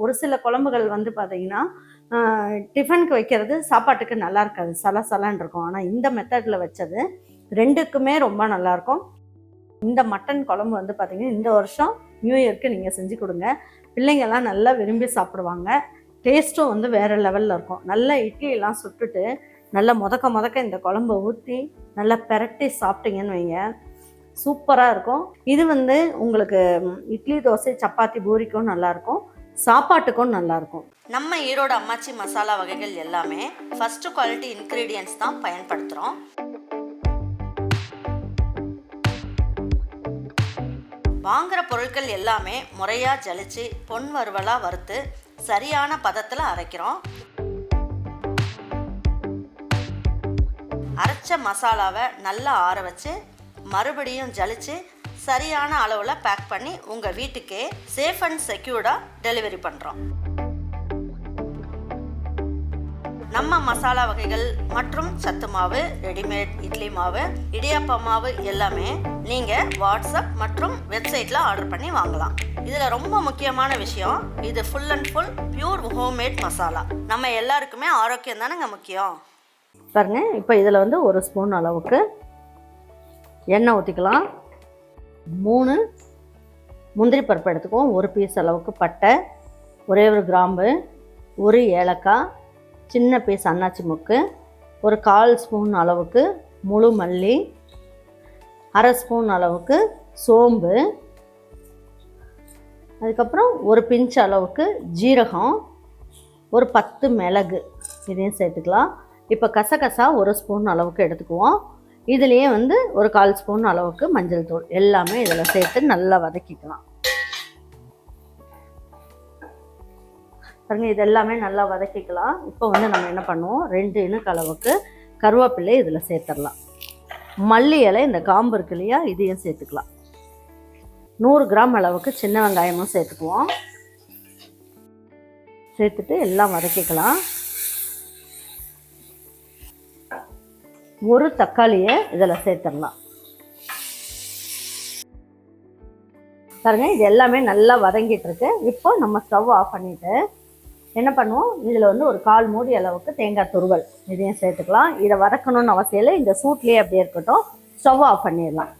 ஒரு சில குழம்புகள் வந்து பார்த்தீங்கன்னா டிஃபனுக்கு வைக்கிறது சாப்பாட்டுக்கு நல்லா இருக்காது. சல சலன்னு இருக்கும். ஆனால் இந்த மெத்தடில் வச்சது ரெண்டுக்குமே ரொம்ப நல்லாயிருக்கும் இந்த மட்டன் குழம்பு வந்து பார்த்தீங்கன்னா இந்த வருஷம் நியூ இயர்க்கு நீங்கள் செஞ்சு கொடுங்க. பிள்ளைங்கள்லாம் நல்லா விரும்பி சாப்பிடுவாங்க. டேஸ்ட்டும் வந்து வேறு லெவலில் இருக்கும். நல்லா இட்லியெல்லாம் சுட்டுட்டு நல்லா முதக்க முதக்க இந்த குழம்பை ஊற்றி நல்லா பெரட்டி சாப்பிட்டீங்கன்னு வைங்க. சூப்பராக இருக்கும். இது வந்து உங்களுக்கு இட்லி தோசை சப்பாத்தி பூரிக்கும் நல்லாயிருக்கும் சாப்பாட்டுக்கும் நல்லாயிருக்கும். நம்ம ஈரோடு அம்மாச்சி மசாலா வகைகள் எல்லாமே ஃபர்ஸ்ட் குவாலிட்டி இன்க்ரீடியன்ஸ் தான் பயன்படுத்துகிறோம் வாங்குற பொருட்கள் எல்லாமே முறையாக ஜலிச்சு பொன் வறுவலாக வறுத்து சரியான பதத்தில் அரைக்கிறோம். அரைச்ச மசாலாவை நல்லா ஆற வச்சு மறுபடியும் ஜலிச்சு சரியான அளவில் பேக் பண்ணி உங்கள் வீட்டுக்கே சேஃப் அண்ட் செக்யூர்டாக டெலிவரி பண்ணுறோம் நம்ம மசாலா வகைகள் மற்றும் சத்து மாவு ரெடிமேட் இட்லி மாவு இடியாப்ப மாவு எல்லாமே நீங்கள் வாட்ஸ்அப் மற்றும் வெப்சைட்டில் ஆர்டர் பண்ணி வாங்கலாம். இதில் ரொம்ப முக்கியமான விஷயம் இது full and full pure homemade masala. நம்ம எல்லாருக்குமே ஆரோக்கியம் தானேங்க முக்கியம்? பாருங்க இப்போ இதில் வந்து ஒரு ஸ்பூன் அளவுக்கு எண்ணெய் ஊற்றிக்கலாம் மூணு. முந்திரி பருப்பு எடுத்துக்குவோம். ஒரு பீஸ் அளவுக்கு பட்டை ஒரே ஒரு கிராம்பு ஒரு ஏலக்காய் சின்ன பீஸ் அன்னாச்சி முக்கு ஒரு கால் ஸ்பூன் அளவுக்கு முழு மல்லி அரை ஸ்பூன் அளவுக்கு சோம்பு அதுக்கப்புறம் ஒரு பிஞ்ச் அளவுக்கு ஜீரகம் ஒரு பத்து மிளகு. இதையும் சேர்த்துக்கலாம். இப்போ கசகசா ஒரு ஸ்பூன் அளவுக்கு எடுத்துக்குவோம். இதுலேயே வந்து ஒரு கால் ஸ்பூன் அளவுக்கு மஞ்சள் தூள் எல்லாமே இதில் சேர்த்து நல்லா வதக்கிக்கலாம். பாருங்க இது எல்லாமே நல்லா வதக்கிக்கலாம். இப்போ வந்து நம்ம என்ன பண்ணுவோம்? ரெண்டு இனுக்கு அளவுக்கு கருவேப்பிலை இதில் சேர்த்துடலாம். மல்லி இலை இந்த காம்பு இருக்கு இல்லையா இதையும் சேர்த்துக்கலாம். நூறு கிராம் அளவுக்கு சின்ன வெங்காயமும் சேர்த்துக்குவோம். சேர்த்துட்டு எல்லாம் வதக்கிக்கலாம். ஒரு தக்காளியை இதில் சேர்த்துடலாம். பாருங்க இது எல்லாமே நல்லா வதங்கிட்டுருக்கு இப்போ நம்ம ஸ்டவ் ஆஃப் பண்ணிவிட்டு என்ன பண்ணுவோம்? இதில் வந்து ஒரு கால் மூடி அளவுக்கு தேங்காய் துருவல். இதையும் சேர்த்துக்கலாம். இதை வதக்கணும்னு அவசியம் இல்லை. இந்த சூட்லேயே அப்படியே இருக்கட்டும். ஸ்டவ் ஆஃப் பண்ணிடலாம்.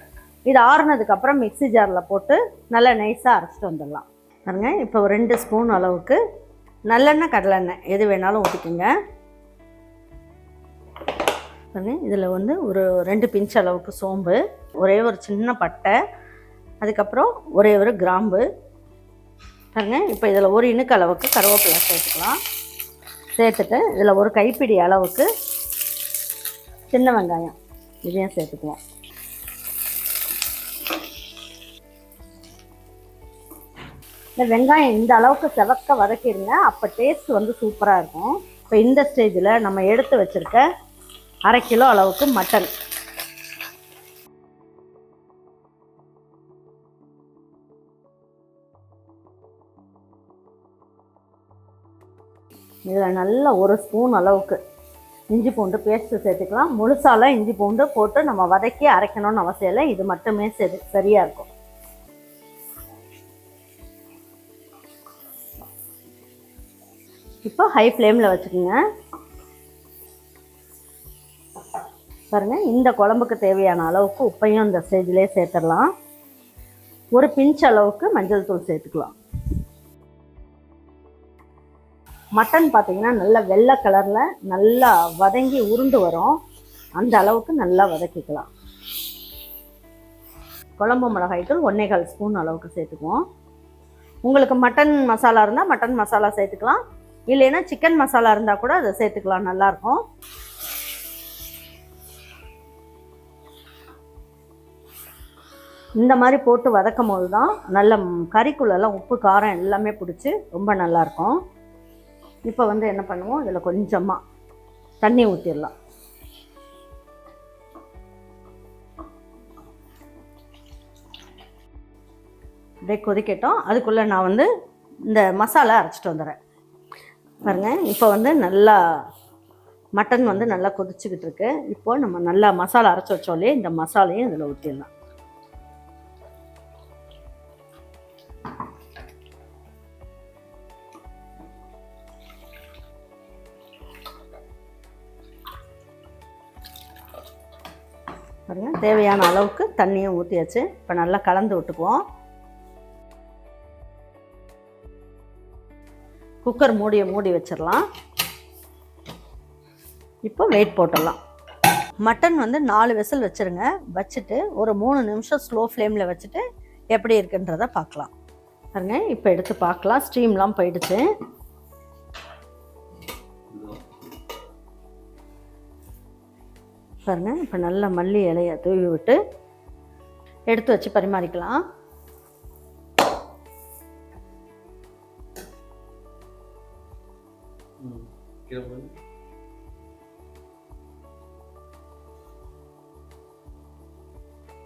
இது ஆறுனதுக்கப்புறம் மிக்சி மிக்ஸி ஜாரில் போட்டு நல்லா நைஸாக அரைச்சிட்டு வந்துடலாம். பாருங்க இப்போ ஒரு ரெண்டு ஸ்பூன் அளவுக்கு நல்லெண்ணெய் கடலெண்ணெய் எது வேணாலும் ஊற்றிக்கோங்க பண்ணி இதில் வந்து ஒரு ரெண்டு பிஞ்ச் அளவுக்கு சோம்பு ஒரே ஒரு சின்ன பட்டை அதுக்கப்புறம் ஒரே ஒரு கிராம்பு. பாருங்க இப்போ இதில் ஒரு இணுக்கு அளவுக்கு கருவேப்பிலை சேர்த்துக்கலாம். சேர்த்துட்டு இதில் ஒரு கைப்பிடி அளவுக்கு சின்ன வெங்காயம் இதையும் சேர்த்துக்குவோம் இந்த வெங்காயம் இந்த அளவுக்கு செவக்க வதக்கிடுங்க அப்போ டேஸ்ட் வந்து சூப்பராக இருக்கும். இப்போ இந்த ஸ்டேஜில் நம்ம எடுத்து வச்சுருக்க அரை கிலோ அளவுக்கு மட்டன். இதில் நல்ல ஒரு ஸ்பூன் அளவுக்கு இஞ்சி பூண்டு பேஸ்ட்டு சேர்த்துக்கலாம். முழுசாலாம் இஞ்சி பூண்டு போட்டு நம்ம வதக்கி அரைக்கணும்னு அவசியம் இல்லை. இது மட்டுமே சரி சரியாக இருக்கும். இப்போ ஹை ஃப்ளேமில் வச்சுக்கோங்க. பாருங்கள் இந்த குழம்புக்கு தேவையான அளவுக்கு உப்பையும் இந்த ஸ்டேஜ்லேயே சேர்த்துடலாம். ஒரு பிஞ்ச் அளவுக்கு மஞ்சள் தூள் சேர்த்துக்கலாம். மட்டன் பார்த்திங்கன்னா நல்லா வெள்ளை கலரில் நல்லா வதங்கி உருண்டு வரும். அந்த அளவுக்கு நல்லா வதக்கிக்கலாம். குழம்பு மிளகாய் தூள் ஒன்றே கால் ஸ்பூன் அளவுக்கு சேர்த்துக்குவோம். உங்களுக்கு மட்டன் மசாலா இருந்தால் மட்டன் மசாலா சேர்த்துக்கலாம். இல்லைன்னா சிக்கன் மசாலா இருந்தால் கூட அதை சேர்த்துக்கலாம் நல்லாயிருக்கும் இந்த மாதிரி போட்டு வதக்கும் போது தான் நல்ல கறிக்குள்ளெல்லாம் உப்பு காரம் எல்லாமே பிடிச்சி ரொம்ப நல்லாயிருக்கும். இப்போ வந்து என்ன பண்ணுவோம்? இதில் கொஞ்சமாக தண்ணி ஊற்றிடலாம் அப்படியே கொதிக்கட்டும். அதுக்குள்ளே நான் வந்து இந்த மசாலா அரைச்சிட்டு வந்துடுறேன். பாருங்கள் இப்போ வந்து நல்லா மட்டன் வந்து நல்லா கொதிச்சுக்கிட்டு இருக்கு. இப்போ நம்ம நல்லா மசாலா அரைச்சி வச்சோலே இந்த மசாலையும் இதில் ஊற்றிடலாம் பாருங்க. தேவையான அளவுக்கு தண்ணியை ஊற்றியாச்சு இப்போ நல்லா கலந்து விட்டுக்குவோம். குக்கர் மூடியை மூடி வச்சிடலாம். இப்போ வெயிட் போட்டுடலாம். மட்டன் வந்து நாலு விசில் வச்சுருங்க. வச்சுட்டு ஒரு மூணு நிமிஷம் ஸ்லோ ஃப்ளேமில் வச்சுட்டு எப்படி இருக்குன்றத பார்க்கலாம். பாருங்க இப்போ எடுத்து பார்க்கலாம். ஸ்டீம்லாம் போயிடுச்சு. பாருங்க இப்போ நல்லா மல்லி இலையை தூவி விட்டு எடுத்து வச்சு பரிமாறிக்கலாம்.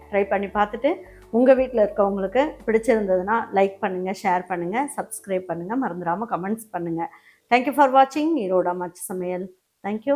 ட்ரை பண்ணி பார்த்துட்டு உங்கள் வீட்டில் இருக்கவங்களுக்கு பிடிச்சிருந்ததுன்னா லைக் பண்ணுங்கள் ஷேர் பண்ணுங்கள் சப்ஸ்கிரைப் பண்ணுங்கள் மறந்துடாமல் கமெண்ட்ஸ் பண்ணுங்கள் தேங்க்யூ ஃபார் வாட்சிங் ஈரோடா மச் சமையல். தேங்க்யூ